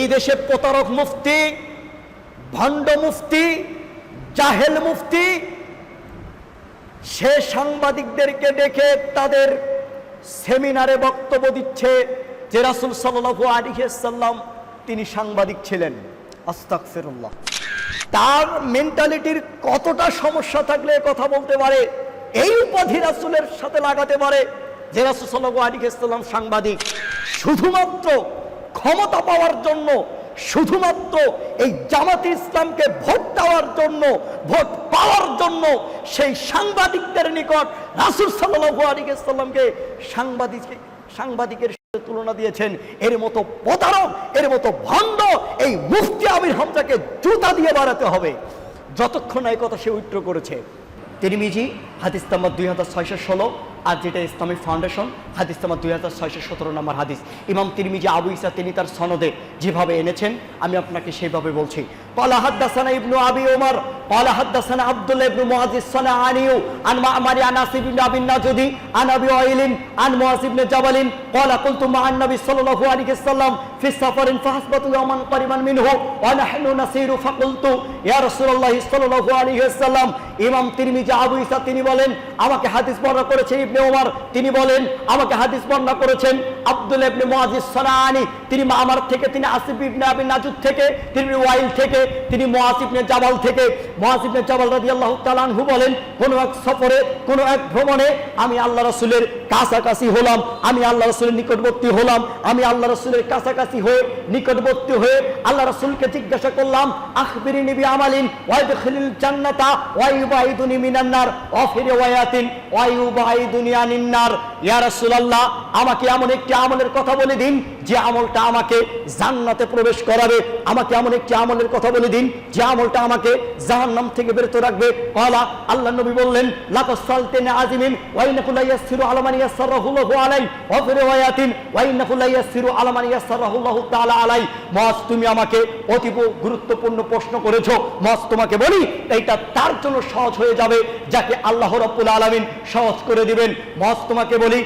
এই দেশে প্রতারক মুফতি, ভণ্ড মুফতি, জাহেল মুফতি, সে সাংবাদিকদেরকে ডেকে তাদের সেমিনারে বক্তব্য দিচ্ছে যে রাসুল সাল্লাহু আলিহাল্লাম তিনি সাংবাদিক ছিলেন। আস্তাকফিরুল্লাহ তার মেন্টালিটির কতটা সমস্যা থাকলে কথা বলতে পারে, এই উপাধি রাসুলের সাথে লাগাতে পারে যে রাসুল সাল্লাহু আলিহাল্লাম সাংবাদিক। শুধুমাত্র ক্ষমতা পাওয়ার জন্য শুধুমাত্র এই জামাত ইসলামকে ভোট দেওয়ার জন্য, ভোট পাওয়ার জন্য সেই সাংবাদিকদের নিকট রাসুল আলিকাল্লামকে সাংবাদিক, সাংবাদিকের সাথে তুলনা দিয়েছেন। এর মতো প্রতারক, এর মতো ভণ্ড এই মুফতি আমির হামজাকে জুতা দিয়ে বাড়াতে হবে। যতক্ষণ এই কথা সে উইথড্র করেছে। তিরমিজি, হাদিস নাম্বার দুই হাজার ছয়শো ষোলো। আর যেটা ইসলামিক ফাউন্ডেশন হাদিস নাম্বার দুই হাজার ছয়শো সতেরো নম্বর হাদিস ইমাম তিরমিজি আবু ইসা তিনি তার সনদে যেভাবে এনেছেন আমি আপনাকে সেইভাবে বলছি قال حدثنا ابن ابي عمر قال حدثنا عبد الله بن معاذ الصنعاني عن معمر عن ناصر بن ابي النجدي عن ابي وائل عن معاذ بن جبل قال قلت مع النبي صلى الله عليه وسلم في سفر فحسبت يوما قريبا منه ونحن نسير فقلت يا رسول الله صلى الله عليه وسلم ইমাম তিরমিজি আবু ইসা তিনি বলেন আমাকে হাদিস বর্ণনা করেছেন ইবনে ওমর তিনি বলেন আমাকে হাদিস বর্ণনা করেছেন আব্দুল ইবনে মুআজিজ সানানি তিনি মামার থেকে তিনি আসিফ ইবনে আবি নাজুদ থেকে তিনি ওয়াইল থেকে তিনি মুআজ ইবনে জাবাল থেকে মুআজ ইবনে জাবাল রাদিয়াল্লাহু তাআলা আনহু বলেন কোন এক সফরে কোন এক ভ্রমণে আমি আল্লাহ রাসূলের কাছাকাছি হলাম আমি আল্লাহ রাসূলের নিকটবর্তী হলাম। আমি আল্লাহ রাসূলের কাছাকাছি হয়ে নিকটবর্তী হয়ে আল্লাহ রাসূলকে জিজ্ঞাসা করলাম, আখবিরিনি বিআমালিন ওয়াইদখিলিল জান্নাতা ওয়াইবাইদুনি মিনান নার ওয়া ফি রিওয়ায়াতিন ওয়াইবাইদুনি আনিন নার ইয়া রাসূলুল্লাহ, আমাকে এমন একটি আমলের কথা বলে দিন, যে আমলটা আমাকে জান্নাতে প্রবেশ করাবে। আমাকে এমন একটি আমলের কথা বলে দিন, যে আমলটা আমাকে জাহান্নাম থেকে বেরোতে রাখবে। কলা আল্লাহ নবী বললেন লাকাসালতিন আজিমিন ওয়াইনাকু লা ইয়াসিরু আলা মান ইয়াসসারাহুল্লাহু আলাই ওয়া ফি রিওয়ায়াতিন ওয়াইনাকু লা ইয়াসিরু আলা ইয়াসসারাহুল্লাহু তাআলা আলাই তুমি আমাকে গুরুত্বপূর্ণ প্রশ্ন করেছ। তোমাকে বলি, এইটা তার জন্য সহজ হয়ে যাবে, যাকে আল্লাহ আলামিন সহজ করে দিবেন। তোমাকে বলি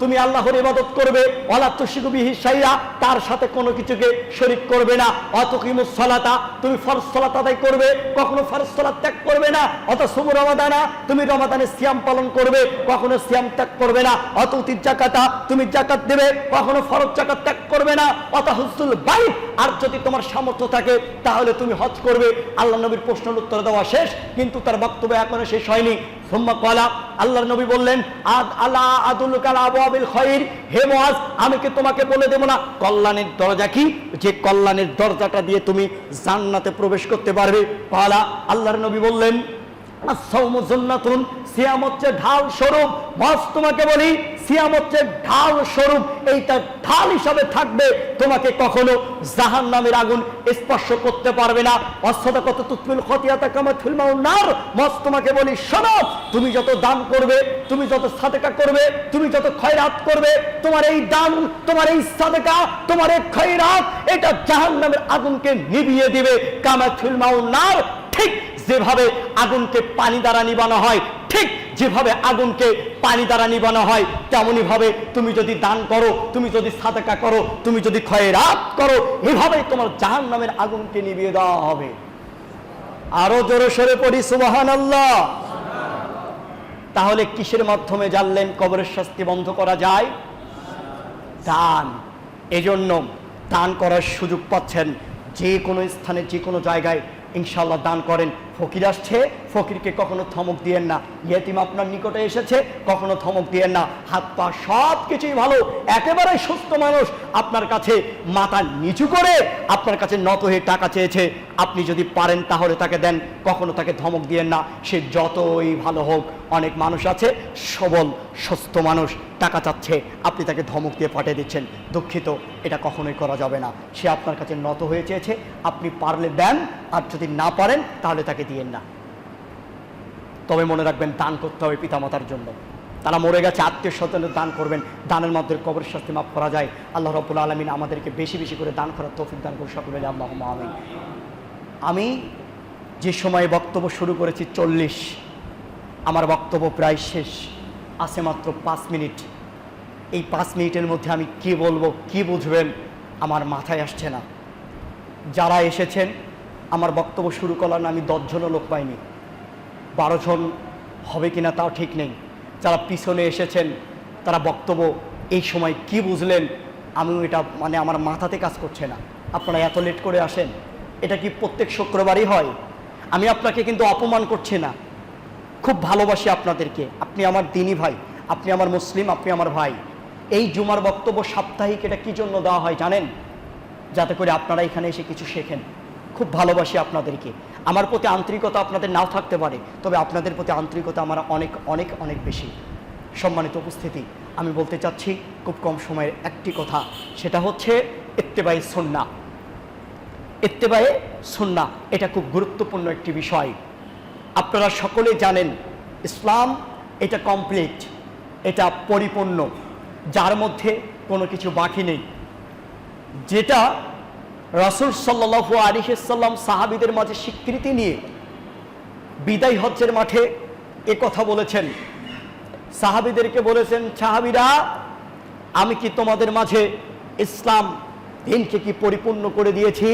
তুমি আল্লাহর ইবাদত করবে, ওয়ালা তুশরিকু বিহি শাইআ, তার সাথে কোনো কিছুকে শরীক করবে না। অতকিমুস সালাতা, তুমি ফরজ সালাত আদায় করবে, কখনো ফরজ সালাত ত্যাগ করবে না। অত সুম রমাদানা, তুমি রমাদানে সিয়াম পালন করবে, কখনো সিয়াম ত্যাগ করবে না। অত উতির জাকাতা, তুমি জাকাত দেবে, কখনো ফরজ জাকাত ত্যাগ করবে না। অত হুসুল বাইত আর যদি তোমার সামর্থ্য থাকে, তাহলে তুমি হজ করবে। আল্লাহ নবীর প্রশ্নের উত্তর দেওয়া শেষ, কিন্তু তার বক্তব্য এখনও শেষ হয়নি। সুম্মা কলা নবী বললেন, আদ আদুল আবু আবিল হে মুআজ, আমি কি তোমাকে বলে দেব না? কল্যাণের দরজা কি? যে কল্যাণের দরজাটা দিয়ে তুমি জান্নাতে প্রবেশ করতে পারবে। কলা আল্লাহর নবী বললেন আসসাউমু জান্নাতুন সিয়াম হচ্ছে ঢাল স্বরূপ। বস, তোমাকে বলি সিয়াম হচ্ছে ঢাল স্বরূপ এইটা ঢাল হিসাবে থাকবে। তোমাকে কখনো জাহান নামের আগুন স্পর্শ করতে পারবে না। অসদা কত তুতমিল খতিয়াতা কামা থুলমাউ নার মস তোমাকে বলি, শোনো, তুমি যত দান করবে, তুমি যত সাদেকা করবে, তুমি যত খয়রাত করবে, তোমার এই দান, তোমার এই সাদেকা, তোমার এই খয়রাত, এটা জাহান নামের আগুনকে নিভিয়ে দিবে। কামা থুলমাউ নার ঠিক যেভাবে আগুনকে পানি দ্বারা নিবানো হয়, ঠিক যেভাবে আগুনকে পানি দ্বারা নিবানো হয়, তেমনি ভাবে তুমি যদি দান করো, তুমি যদি সাদাকা করো, তুমি যদি খয়রাত করো, এভাবেই তোমার জাহান নামের আগুনকে নিভিয়ে দেওয়া হবে। আরও জোরে সরে পড়ি সুবাহান আল্লাহ তাহলে কিসের মাধ্যমে জানলেন কবরের শাস্তি বন্ধ করা যায়? দান। এজন্য দান করার সুযোগ পাচ্ছেন যে কোনো স্থানে, যে কোনো জায়গায় ইনশাল্লাহ দান করেন। ফকির আসছে, ফকিরকে কখনো থমক দিয়েন না। ইয়েতিম আপনার নিকটে এসেছে, কখনো থমক দিয়েন না। হাত পা সব কিছুই ভালো, একেবারে সুস্থ মানুষ। আপনার কাছে মাথা নিচু করে আপনার কাছে নত হয়ে টাকা চেয়েছে। আপনি যদি পারেন তাহলে তাকে দেন, কখনো তাকে ধমক দিয়েন না। সে যতই ভালো হোক, অনেক মানুষ আছে, সবল, সুস্থ মানুষ, টাকা চাচ্ছে, আপনি তাকে ধমক দিয়ে পাঠিয়ে দিচ্ছেন। দুঃখিত, এটা কখনোই করা যাবে না। সে আপনার কাছে নত হয়ে চেয়েছে, আপনি পারলে দেন, আর যদি না পারেন, তাহলে তাকে দিয়েন না। তবে মনে রাখবেন, দান করতে হবে পিতামাতার জন্য। তারা মরে গেছে, আত্মীয় স্বজনের দান করবেন। দানের মাধ্যমে কবর শাস্তি মাফ করা যায়। আল্লাহ রবুল আলমিন আমাদেরকে বেশি বেশি করে দান করার তৌফিক দান করে সকলে আল্লাহ আমিন। আমি যে সময়ে বক্তব্য শুরু করেছি চল্লিশ, আমার বক্তব্য প্রায় শেষ, আছে মাত্র পাঁচ মিনিট। এই পাঁচ মিনিটের মধ্যে আমি কি বলব, কি বুঝবেন, আমার মাথায় আসছে না। যারা এসেছেন, আমার বক্তব্য শুরু করার আমি দশজনও লোক পাইনি। বারো জন হবে কিনা তাও ঠিক নেই। যারা পিছনে এসেছেন, তারা বক্তব্য, এই সময় কি বুঝলেন, আমিও এটা মানে আমার মাথাতে কাজ করছে না। আপনারা এত লেট করে আসেন এটা কি প্রত্যেক শুক্রবারই হয়? আমি আপনাকে কিন্তু অপমান করছি না। খুব ভালোবাসি আপনাদেরকে। আপনি আমার দিনী ভাই, আপনি আমার মুসলিম, আপনি আমার ভাই। এই জুমার বক্তব্য সাপ্তাহিক এটা কি জন্য দেওয়া হয় জানেন? যাতে করে আপনারা এখানে এসে কিছু শেখেন। খুব ভালোবাসি আপনাদেরকে। আমার প্রতি আন্তরিকতা আপনাদের নাও থাকতে পারে, তবে আপনাদের প্রতি আন্তরিকতা আমার অনেক অনেক অনেক বেশি। সম্মানিত উপস্থিতি, আমি বলতে চাচ্ছি, খুব কম সময়ের একটি কথা, সেটা হচ্ছে ইত্তেবাই সন্না ইত্তেবায়ে সন্না এটা খুব গুরুত্বপূর্ণ একটি বিষয়। আপনারা সকলে জানেন, ইসলাম এটা কমপ্লিট এটা পরিপূর্ণ, যার মধ্যে কোনো কিছু বাকি নেই। যেটা রাসুল সাল্লাহ আলিহাল্লাম সাহাবিদের মাঝে স্বীকৃতি নিয়ে বিদায় হজ্জের মাঠে এ কথা বলেছেন। সাহাবিদেরকে বলেছেন, সাহাবিরা, আমি কি তোমাদের মাঝে ইসলাম দিনকে কি পরিপূর্ণ করে দিয়েছি?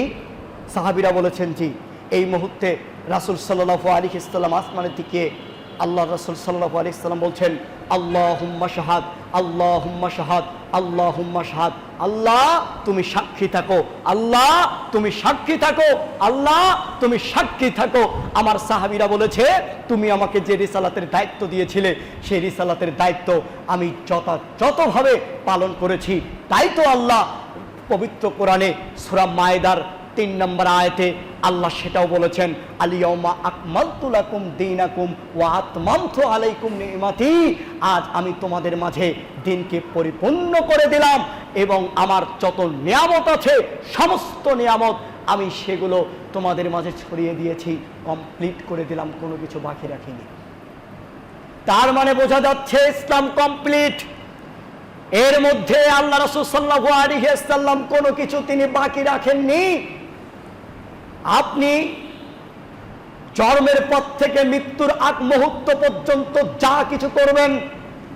সাহাবিরা বলেছেন জি এই মুহূর্তে রাসুল সাল্লাহ আলী ইসলাম আসমানের দিকে আল্লাহ রাসুল সাল্লাহ আলী ইসলাম বলছেন আল্লাহ হুম্মা শাহাদ আল্লাহ হুম্মা শাহাদ আল্লাহ হুম্মা শাহাদ, আল্লাহ তুমি সাক্ষী থাকো, আল্লাহ তুমি সাক্ষী থাকো, আল্লাহ তুমি সাক্ষী থাকো। আমার সাহাবিরা বলেছে, তুমি আমাকে যে রিসালাতের দায়িত্ব দিয়েছিলে সেই রিসালাতের দায়িত্ব আমি যথাযথভাবে পালন করেছি। তাই তো আল্লাহ পবিত্র কোরআনে সুরা মায়েদার তিন নম্বর আয়তে আল্লাহ সেটাও বলেছেন আলিয়মা আকমালতুলাকুম দিনাকুম আলাইকুম নিমাতি। আজ আমি তোমাদের মাঝে দিনকে পরিপূর্ণ করে দিলাম এবং আমার যত নিয়ামত আছে, সমস্ত নিয়ামত আমি সেগুলো তোমাদের মাঝে ছড়িয়ে দিয়েছি কমপ্লিট করে দিলাম, কোনো কিছু বাকি রাখিনি। তার মানে বোঝা যাচ্ছে ইসলাম কমপ্লিট এর মধ্যে আল্লাহ রসুল সাল্লাহ আলিহাল্লাম কোনো কিছু তিনি বাকি রাখেননি। আপনি জন্মের পর থেকে মৃত্যুর আগ মুহূর্ত পর্যন্ত যা কিছু করবেন,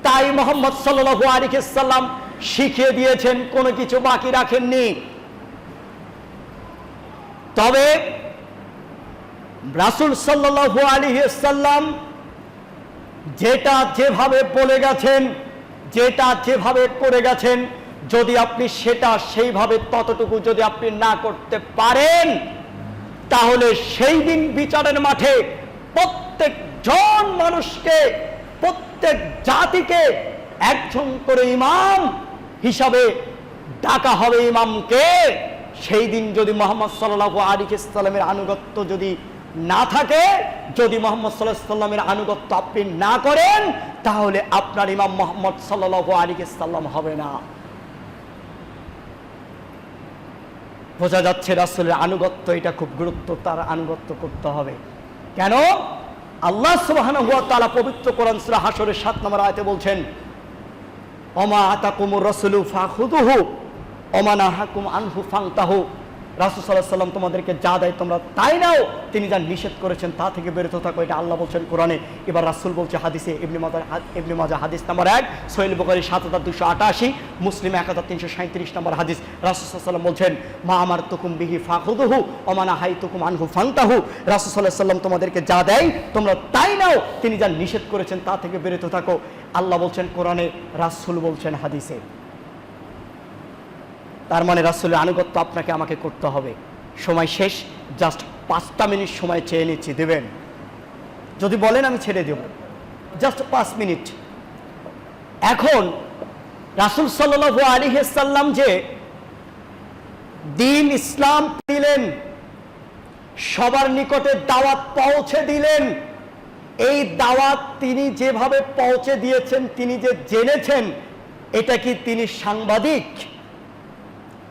তাই মোহাম্মদ সাল্লাহ আলিহাল্লাম শিখিয়ে দিয়েছেন, কোনো কিছু বাকি রাখেননি। তবে রাসুল সাল্লাহ আলিহাল্লাম যেটা যেভাবে বলে গেছেন, যেটা যেভাবে করে গেছেন, যদি আপনি সেটা সেইভাবে ততটুকু যদি আপনি না করতে পারেন তাহলে সেই দিন বিচারের মাঠে প্রত্যেক জন মানুষকে, প্রত্যেক জাতিকে একজন করে ইমাম হিসাবে ডাকা হবে ইমামকে। সেই দিন যদি মোহাম্মদ সাল্লাহ আলিক ইসলামের আনুগত্য যদি না থাকে, যদি মোহাম্মদ সাল্লাহ সাল্লামের আনুগত্য আপনি না করেন, তাহলে আপনার ইমাম মোহাম্মদ সাল্লাহ আলিক ইসলাম হবে না। বোঝা যাচ্ছে রাসুলের আনুগত্য, এটা খুব গুরুত্ব, তার আনুগত্য করতে হবে। কেন? আল্লাহ সুবাহ তালা পবিত্র কোরআন সুরা হাসরের সাত নম্বর আয়তে বলছেন অমা আতা কুমুর রসুলু ফাহুদুহু অমানা হাকুম আনহু ফাংতাহু। রাসুল সাল্লাহ সাল্লাম তোমাদেরকে যা দেয় তোমরা তাই নাও। তিনি যা নিষেধ করেছেন তা থেকে বেরোতে থাকো। এটা আল্লাহ বলছেন কোরআনে। এবার রাসুল বলছে হাদিসে ইবনি মাজা ইবনি মাজা হাদিস নাম্বার এক সোহেল বকারি সাত হাজার দুশো আটাশি, মুসলিম এক হাজার তিনশো সাঁত্রিশ নম্বর হাদিস। রাসুল সাল্লাম বলছেন, মা আমার তুকুম বিহি ফাহুদহু অমানা হাই তুকুম আনহু ফান্তাহু। রাসুল সাল্লাহ সাল্লাম তোমাদেরকে যা দেয়, তোমরা তাই নাও। তিনি যা নিষেধ করেছেন তা থেকে বেরোতে থাকো। আল্লাহ বলছেন কোরআনে রাসুল বলছেন হাদিসে। তার মানে রাসুলের আনুগত্য আপনাকে আমাকে করতে হবে। সময় শেষ জাস্ট পাঁচটা মিনিট সময় চেয়ে নিচ্ছি, দেবেন? যদি বলেন আমি ছেড়ে দেব। জাস্ট পাঁচ মিনিট। এখন রাসুল সাল্লু আলিহাল্লাম যে দিন ইসলাম দিলেন, সবার নিকটে দাওয়াত পৌঁছে দিলেন, এই দাওয়াত তিনি যেভাবে পৌঁছে দিয়েছেন, তিনি যে জেনেছেন, এটা কি তিনি সাংবাদিক?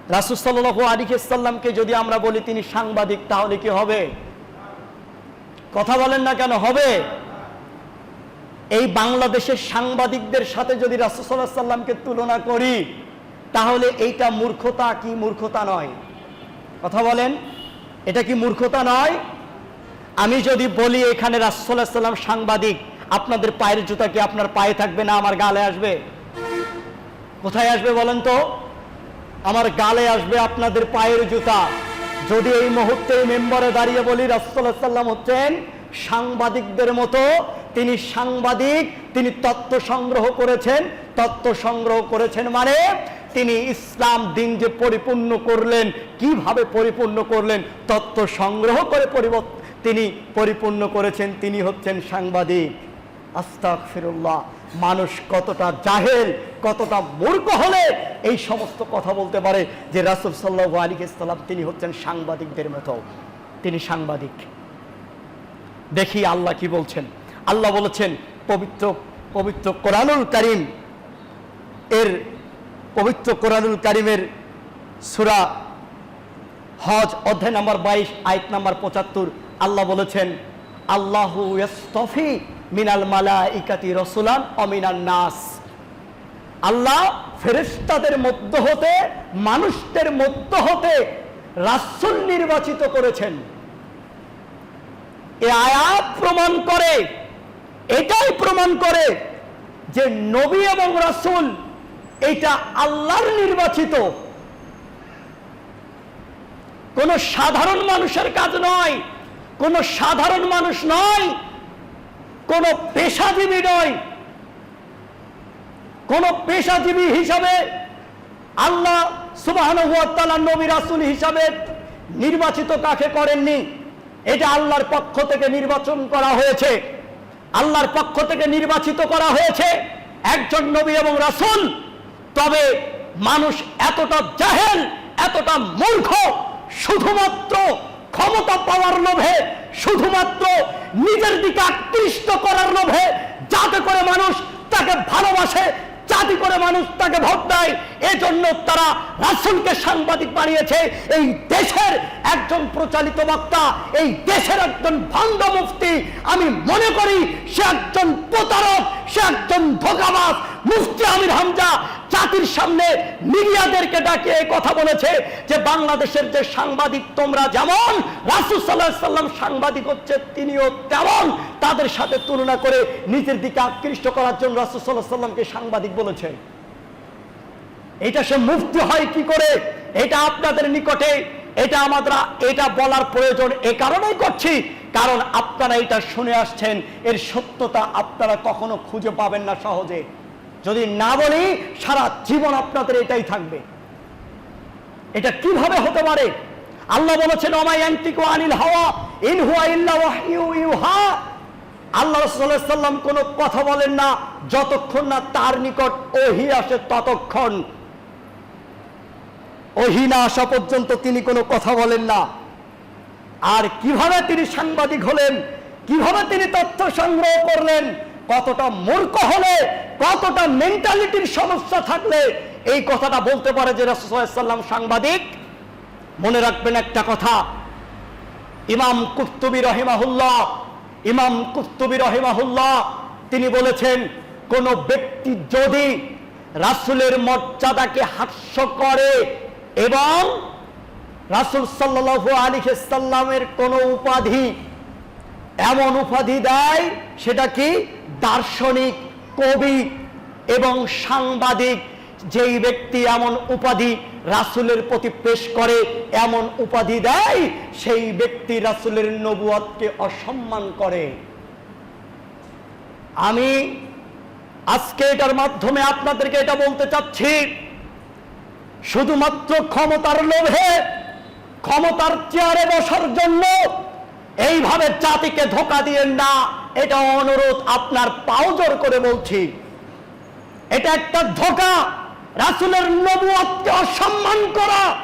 রাসুসাল্লাহ আলিকাল্লামকে যদি আমরা বলি তিনি সাংবাদিক, তাহলে কি হবে? কথা বলেন না কেন, হবে? এই বাংলাদেশের সাংবাদিকদের সাথে যদি রাসুসাল্লাহ সাল্লামকে তুলনা করি, তাহলে এইটা মূর্খতা কি মূর্খতা নয়? কথা বলেন, এটা কি মূর্খতা নয়? আমি যদি বলি এখানে রাসুসাল্লাহ সাল্লাম সাংবাদিক, আপনাদের পায়ের জুতা কি আপনার পায়ে থাকবে না আমার গালে আসবে? কোথায় আসবে বলেন তো? আমার গালে আসবে আপনাদের পায়ের জুতা। যদি এই মুহূর্তে মেম্বারে দাঁড়িয়ে বলি, রাসূলুল্লাহ সাল্লাম হচ্ছেন সাংবাদিকদের মতো। তিনি সাংবাদিক, তিনি তত্ত্ব সংগ্রহ করেছেন। তত্ত্ব সংগ্রহ করেছেন মানে তিনি ইসলাম দিন যে পরিপূর্ণ করলেন, কীভাবে পরিপূর্ণ করলেন তত্ত্ব সংগ্রহ করে তিনি পরিপূর্ণ করেছেন। তিনি হচ্ছেন সাংবাদিক। আস্তাক ফিরুল্লাহ মানুষ কতটা জাহেল, কতটা মূর্খ হলে এই সমস্ত কথা বলতে পারে যে রাসুল সাল্লাহ আলী ইসলাম তিনি হচ্ছেন সাংবাদিকদের মতো। তিনি সাংবাদিক। দেখি আল্লাহ কি বলছেন। আল্লাহ বলেছেন, পবিত্র পবিত্র কোরআনুল কারিম এর, পবিত্র কোরআনুল কারিমের সুরা হজ অধ্যায় নাম্বার বাইশ, আয়াত নাম্বার পঁচাত্তর, আল্লাহ বলেছেন, আল্লাহু মিনাল মালা ইকাতি রসুলান অমিনান নাস। আল্লাহ ফেরেশতাদের মধ্য হতে, মানুষদের মধ্য হতে রাসূল নির্বাচিত করেছেন। এ আয়াত প্রমাণ করে, এটাই প্রমাণ করে যে নবী এবং রাসূল এটা আল্লাহর নির্বাচিত। কোন সাধারণ মানুষের কাজ নয়, কোন সাধারণ মানুষ নয় কোন পেশাজীবী নয়। কোন পেশাজীবী হিসাবে আল্লাহ সুবাহ নবী রাসুল হিসাবে নির্বাচিত কাকে করেননি? এটা আল্লাহর পক্ষ থেকে নির্বাচন করা হয়েছে। আল্লাহর পক্ষ থেকে নির্বাচিত করা হয়েছে একজন নবী এবং রাসুল। তবে মানুষ এতটা জাহেল, এতটা মূর্খ, শুধুমাত্র ক্ষমতা পাওয়ার লোভে শুধুমাত্র নিজের দিকে আকৃষ্ট করার লোভে যাতে করে মানুষ তাকে ভালোবাসে জাতি করে মানুষ তাকে ভোট দেয়, এজন্য তারা রাসুলকে সাংবাদিক বানিয়েছে। এই দেশের একজন প্রচালিত বক্তা, এই দেশের একজন ভণ্ড মুফতি, আমি মনে করি সে একজন প্রতারক, সে একজন ধোকাবাজ মুফতি আমির হামজা। জাতির সামনে মিডিয়াদেরকে এই কথা বলেছে যে বাংলাদেশের যে সাংবাদিক, তোমরা যেমন রাসুল সাল্লাহ সাল্লাম সাংবাদিক হচ্ছে, তিনিও তেমন তাদের সাথে তুলনা করে নিজের দিকে আকৃষ্ট করার জন্য রাসুল সাল্লাহ সাল্লামকে সাংবাদিক বলেছে এটা সে মুক্তি হয় কি করে? এটা আপনাদের নিকটে, এটা আমাদের, এটা বলার প্রয়োজন এ কারণেই করছি। কারণ আপনারা এটা শুনে আসছেন, এর সত্যতা আপনারা কখনো খুঁজে পাবেন না সহজে। যদি না বলি, সারা জীবন আপনাদের এটাই থাকবে। এটা কীভাবে হতে পারে? আল্লাহ বলেছেন অমাই অ্যান্টিকো আনিল হাওয়া, ইন হুয়া ইউহা। আল্লাহ সাল্লাম কোনো কথা বলেন না, যতক্ষণ না তার নিকট ওহি আসে ততক্ষণ। ওহি না আসা পর্যন্ত তিনি কোনো কথা বলেন না। আর কীভাবে তিনি সাংবাদিক হলেন, কীভাবে তিনি তথ্য সংগ্রহ করলেন, কতটা মূর্খ হলে কতটা মেন্টালিটির সমস্যা থাকলে এই কথাটা বলতে পারে যে রাসূলুল্লাহ সাংবাদিক? মনে রাখবেন একটা কথা। ইমাম কুর্তুবি রহিমাহুল্লাহ, ইমাম কুর্তুবি রহিমাহুল্লাহ, তিনি বলেছেন, কোন ব্যক্তি যদি রাসুলের মর্যাদাকে হাস্য করে এবং রাসূল সাল্লাল্লাহু আলাইহি সাল্লামের কোন উপাধি এমন উপাধি দেয়, সেটা কি দার্শনিক কবি এবং সাংবাদিক, যেই ব্যক্তি এমন উপাধি রাসুলের প্রতি পেশ করে, এমন উপাধি দেয়, সেই ব্যক্তি রাসুলের নবুয়তকে অসম্মান করে। আমি আজকে এটার মাধ্যমে আপনাদেরকে এটা বলতে চাচ্ছি, শুধুমাত্র ক্ষমতার লোভে, ক্ষমতার চেয়ারে বসার জন্য এইভাবে জাতিকে ধোকা দিয়েন না এটা অনুরোধ আপনার পাউজর করে বলছি। এটা একটা ধোকা। রাসুলের নবুয়তকে অসম্মান করা।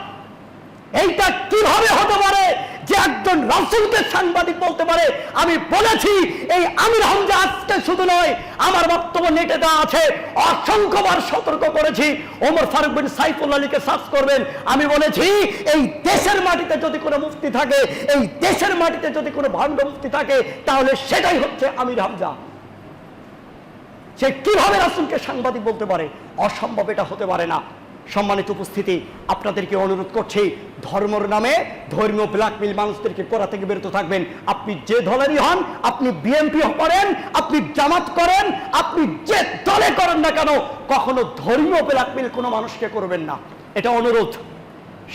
এইটা কীভাবে হতে পারে? যে একজন রাসুলকে সাংবাদিক বলতে পারে, আমি বলেছি, এই আমির হামজা আজকে শুধু নয়, আমার বক্তব্য নেটে দেওয়া আছে, অসংখ্যবার সতর্ক করেছি, ওমর ফারুক বিন সাইফুল আলীকে সার্চ করবেন, আমি বলেছি, এই দেশের মাটিতে যদি কোনো মুফতি থাকে, এই দেশের মাটিতে যদি কোনো ভণ্ড মুফতি থাকে, তাহলে সেটাই হচ্ছে আমির হামজা। সে কীভাবে রাসুলকে সাংবাদিক বলতে পারে? অসম্ভব এটা হতে পারে না। সম্মানিত উপস্থিতি, আপনাদেরকে অনুরোধ করছি, ধর্মর নামে ধর্মীয় ব্ল্যাকমেল মানুষদেরকে করা থেকে বিরত থাকবেন? আপনি যে দলেরই হন, আপনি বিএনপি করেন, আপনি জামাত করেন, আপনি যে দলে করেন না কেন, কখনো ধর্মীয় ব্ল্যাকমেল কোনো মানুষকে করবেন না। এটা অনুরোধ।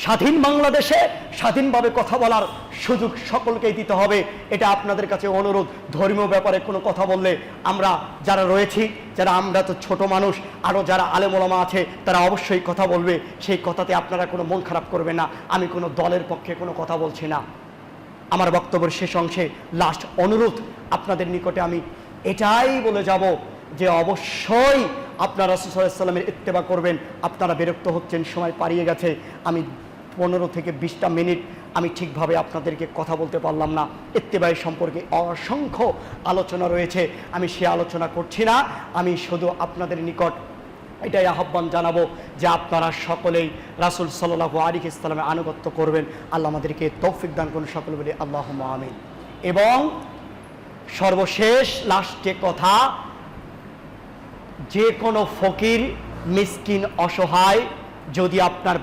স্বাধীন বাংলাদেশে স্বাধীনভাবে কথা বলার সুযোগ সকলকেই দিতে হবে। এটা আপনাদের কাছে অনুরোধ। ধর্মীয় ব্যাপারে কোনো কথা বললে আমরা যারা রয়েছি, যারা আমরা তো ছোট মানুষ, আরও যারা আলেমোলামা আছে, তারা অবশ্যই কথা বলবে। সেই কথাতে আপনারা কোনো মন খারাপ করবে না। আমি কোনো দলের পক্ষে কোনো কথা বলছি না। আমার বক্তব্যের শেষ অংশে লাস্ট অনুরোধ আপনাদের নিকটে আমি এটাই বলে যাব যে অবশ্যই আপনারা রসুসাল্লামের ইত্তেবা করবেন, আপনারা বিরক্ত হচ্ছেন, সময় পারিয়ে গেছে। আমি পনেরো থেকে বিশটা মিনিট আমি ঠিকভাবে আপনাদেরকে কথা বলতে পারলাম না। ইত্তেবাই সম্পর্কে অসংখ্য আলোচনা রয়েছে। আমি সে আলোচনা করছি না। আমি শুধু আপনাদের নিকট এটাই আহ্বান জানাব যে আপনারা সকলেই রাসুল সাল্লাহু আলিক ইসলামের আনুগত্য করবেন। আল্লাহ আমাদেরকে তৌফিক দান করুন সকল বলে আল্লাহ আমিন। এবং সর্বশেষ লাস্টে কথা যে কোনো ফকির মিসকিন অসহায় যদি আপনার